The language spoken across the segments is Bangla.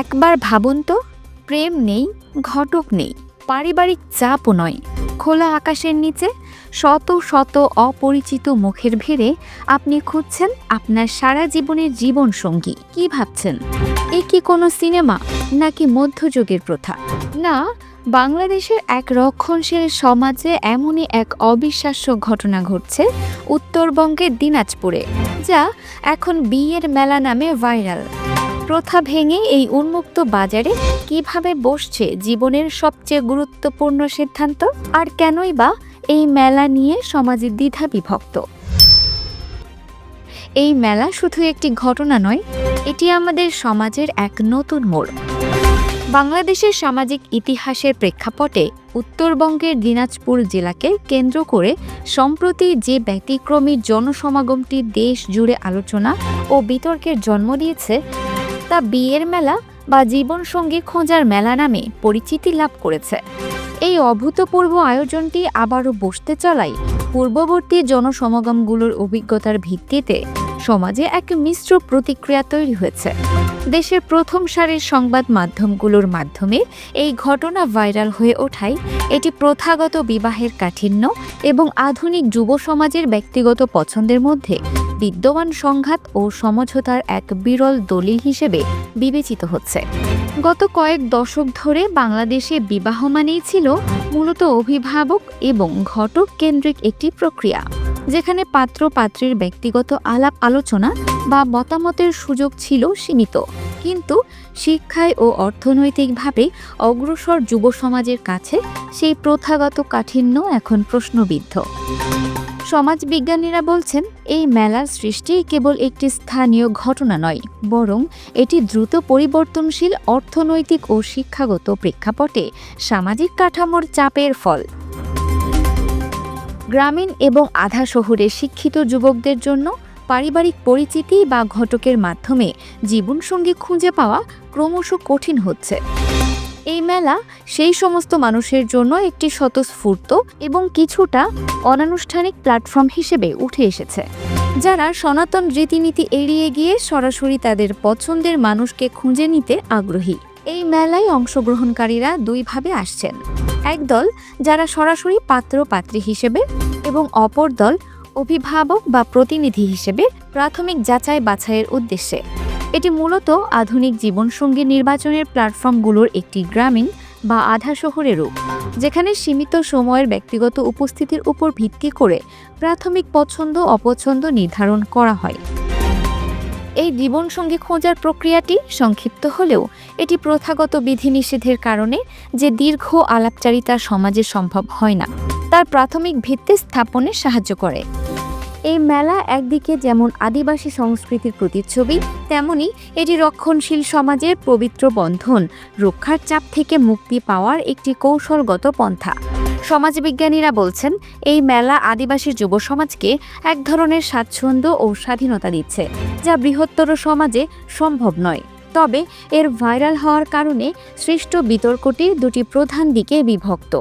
একবার ভাবুন তো, প্রেম নেই, ঘটক নেই, পারিবারিক চাপও নয়। খোলা আকাশের নিচে শত শত অপরিচিত মুখের ভিড়ে আপনি খুঁজছেন আপনার সারা জীবনের জীবন সঙ্গী। কি ভাবছেন? এ কি কোনো সিনেমা নাকি মধ্যযুগের প্রথা? না, বাংলাদেশের এক রক্ষণশীল সমাজে এমনই এক অবিশ্বাস্য ঘটনা ঘটছে উত্তরবঙ্গের দিনাজপুরে, যা এখন বিয়ের মেলা নামে ভাইরাল। প্রথা ভেঙে এই উন্মুক্ত বাজারে কীভাবে বসছে জীবনের সবচেয়ে গুরুত্বপূর্ণ সিদ্ধান্ত? আর কেনই বা এই মেলা নিয়ে সমাজে দ্বিধা বিভক্ত? এই মেলা শুধু একটি ঘটনা নয়, এটি আমাদের সমাজের এক নতুন মোড়। বাংলাদেশের সামাজিক ইতিহাসের প্রেক্ষাপটে উত্তরবঙ্গের দিনাজপুর জেলাকে কেন্দ্র করে সম্প্রতি যে ব্যতিক্রমী জনসমাগমটি দেশ জুড়ে আলোচনা ও বিতর্কের জন্ম দিয়েছে তা বিয়ের মেলা বা জীবনসঙ্গী খোঁজার মেলা নামে পরিচিতি লাভ করেছে। এই অভূতপূর্ব আয়োজনটি আবারও বসতে চলায় পূর্ববর্তী জনসমাগমগুলোর অভিজ্ঞতার ভিত্তিতে সমাজে এক মিশ্র প্রতিক্রিয়া তৈরি হয়েছে। দেশের প্রথম সারির সংবাদ মাধ্যমগুলোর মাধ্যমে এই ঘটনা ভাইরাল হয়ে ওঠায় এটি প্রথাগত বিবাহের কাঠিন্য এবং আধুনিক যুব সমাজের ব্যক্তিগত পছন্দের মধ্যে বিদ্যমান সংঘাত ও সমঝোতার এক বিরল দলিল হিসেবে বিবেচিত হচ্ছে। গত কয়েক দশক ধরে বাংলাদেশে বিবাহ মানেই ছিল মূলত অভিভাবক এবং ঘটক কেন্দ্রিক একটি প্রক্রিয়া। যেখানে পাত্র পাত্রীর ব্যক্তিগত আলাপ আলোচনা বা মতামতের সুযোগ ছিল সীমিত। কিন্তু শিক্ষায় ও অর্থনৈতিকভাবে অগ্রসর যুব সমাজের কাছে সেই প্রথাগত কাঠিন্য এখন প্রশ্নবিদ্ধ। সমাজবিজ্ঞানীরা বলছেন, এই মেলার সৃষ্টি কেবল একটি স্থানীয় ঘটনা নয়, বরং এটি দ্রুত পরিবর্তনশীল অর্থনৈতিক ও শিক্ষাগত প্রেক্ষাপটে সামাজিক কাঠামোর চাপের ফল। গ্রামীণ এবং আধা শহরে শিক্ষিত যুবকদের জন্য পারিবারিক পরিচিতি বা ঘটকের মাধ্যমে জীবনসঙ্গী খুঁজে পাওয়া ক্রমশ কঠিন হচ্ছে। এই মেলা সেই সমস্ত মানুষের জন্য একটি স্বতঃস্ফূর্ত এবং কিছুটা অনানুষ্ঠানিক প্ল্যাটফর্ম হিসেবে উঠে এসেছে। যারা সনাতন রীতিনীতি এড়িয়ে গিয়ে সরাসরি তাদের পছন্দের মানুষকে খুঁজে নিতে আগ্রহী। এই মেলায় অংশগ্রহণকারীরা দুইভাবে আসছেন। একদল যারা সরাসরি পাত্র পাত্রী হিসেবে এবং অপর দল অভিভাবক বা প্রতিনিধি হিসেবে প্রাথমিক যাচাই বাছাইয়ের উদ্দেশ্যে। এটি মূলত আধুনিক জীবনসঙ্গী নির্বাচনের প্ল্যাটফর্মগুলোর একটি গ্রামীণ বা আধা শহরের রূপ, যেখানে সীমিত সময়ের ব্যক্তিগত উপস্থিতির উপর ভিত্তি করে প্রাথমিক পছন্দ অপছন্দ নির্ধারণ করা হয়। এই জীবনসঙ্গী খোঁজার প্রক্রিয়াটি সংক্ষিপ্ত হলেও এটি প্রথাগত বিধিনিষেধের কারণে যে দীর্ঘ আলাপচারিতা সমাজে সম্ভব হয় না, তার প্রাথমিক ভিত্তি স্থাপনে সাহায্য করে। এই মেলা একদিকে যেমন আদিবাসী সংস্কৃতির প্রতিচ্ছবি, তেমনি এটি রক্ষণশীল সমাজের পবিত্র বন্ধন, রক্ষার চাপ থেকে মুক্তি পাওয়ার একটি কৌশলগত পন্থা। সমাজবিজ্ঞানীরা বলছেন, এই মেলা আদিবাসী যুব সমাজকে এক ধরনের স্বাচ্ছন্দ্য ও স্বাধীনতা দিচ্ছে, যা বৃহত্তর সমাজে সম্ভব নয়। তবে এর ভাইরাল হওয়ার কারণে সৃষ্ট বিতর্কটি দুটি প্রধান দিকে বিভক্ত।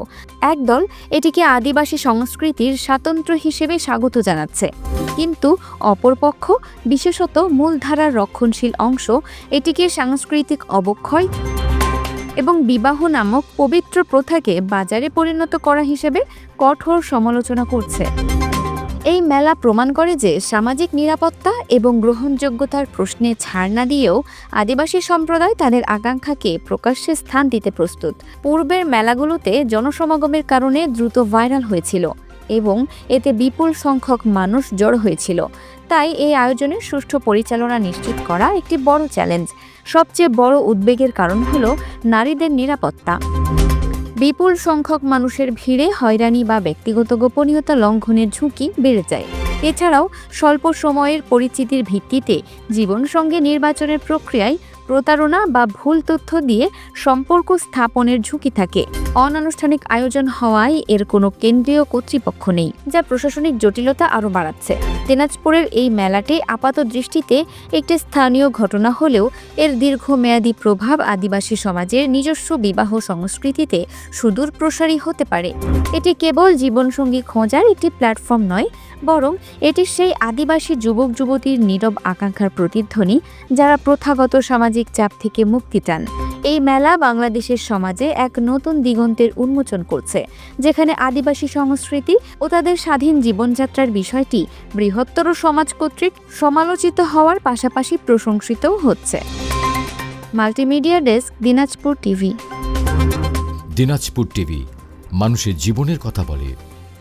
একদল এটিকে আদিবাসী সংস্কৃতির স্বাতন্ত্র্য হিসেবে স্বাগত জানাচ্ছে, কিন্তু অপরপক্ষ, বিশেষত মূলধারার রক্ষণশীল অংশ, এটিকে সাংস্কৃতিক অবক্ষয় এবং বিবাহ নামক পবিত্র প্রথাকে বাজারে পরিণত করা হিসেবে কঠোর সমালোচনা করছে। এই মেলা প্রমাণ করে যে সামাজিক নিরাপত্তা এবং গ্রহণযোগ্যতার প্রশ্নে ছাড় না দিয়েও আদিবাসী সম্প্রদায় তাদের আকাঙ্ক্ষাকে প্রকাশ্যে স্থান দিতে প্রস্তুত। পূর্বের মেলাগুলোতে জনসমাগমের কারণে দ্রুত ভাইরাল হয়েছিল। এবং এতে বিপুল সংখ্যক মানুষ জড়ো হয়েছিল। তাই এই আয়োজনের সুষ্ঠু পরিচালনা নিশ্চিত করা একটি বড় চ্যালেঞ্জ সবচেয়ে বড় উদ্বেগের কারণ হল নারীদের নিরাপত্তা। বিপুল সংখ্যক মানুষের ভিড়ে হয়রানি বা ব্যক্তিগত গোপনীয়তা লঙ্ঘনের ঝুঁকি বেড়ে যায়। এছাড়াও স্বল্প সময়ের পরিচিতির ভিত্তিতে জীবনসঙ্গে নির্বাচনের প্রক্রিয়ায় প্রতারণা বা ভুল তথ্য দিয়ে সম্পর্ক স্থাপনের ঝুঁকি থাকে। অনানুষ্ঠানিক আয়োজন হওয়ায় এর কোনো কেন্দ্রীয় কর্তৃপক্ষ নেই, যা প্রশাসনিক জটিলতা আরও বাড়াচ্ছে। দিনাজপুরের এই মেলাটি আপাত দৃষ্টিতে একটি স্থানীয় ঘটনা হলেও এর দীর্ঘমেয়াদী প্রভাব আদিবাসী সমাজের নিজস্ব বিবাহ সংস্কৃতিতে সুদূর প্রসারী হতে পারে। এটি কেবল জীবনসঙ্গী খোঁজার একটি প্ল্যাটফর্ম নয়, বরং এটি সেই আদিবাসী যুবক যুবতীর নীরব আকাঙ্ক্ষার প্রতিধ্বনি যারা প্রথাগত সামাজিক চাপ থেকে মুক্তি চান। এই মেলা বাংলাদেশের সমাজে এক নতুন দিগন্তের উন্মোচন করছে, যেখানে আদিবাসী সংস্কৃতি ও তাদের স্বাধীন জীবনযাত্রার বিষয়টি বৃহত্তর সমাজ কর্তৃক সমালোচিত হওয়ার পাশাপাশি প্রশংসিতও হচ্ছে। Multimedia desk, Dinajpur TV. Dinajpur TV, মানুষের জীবনের কথা বলে।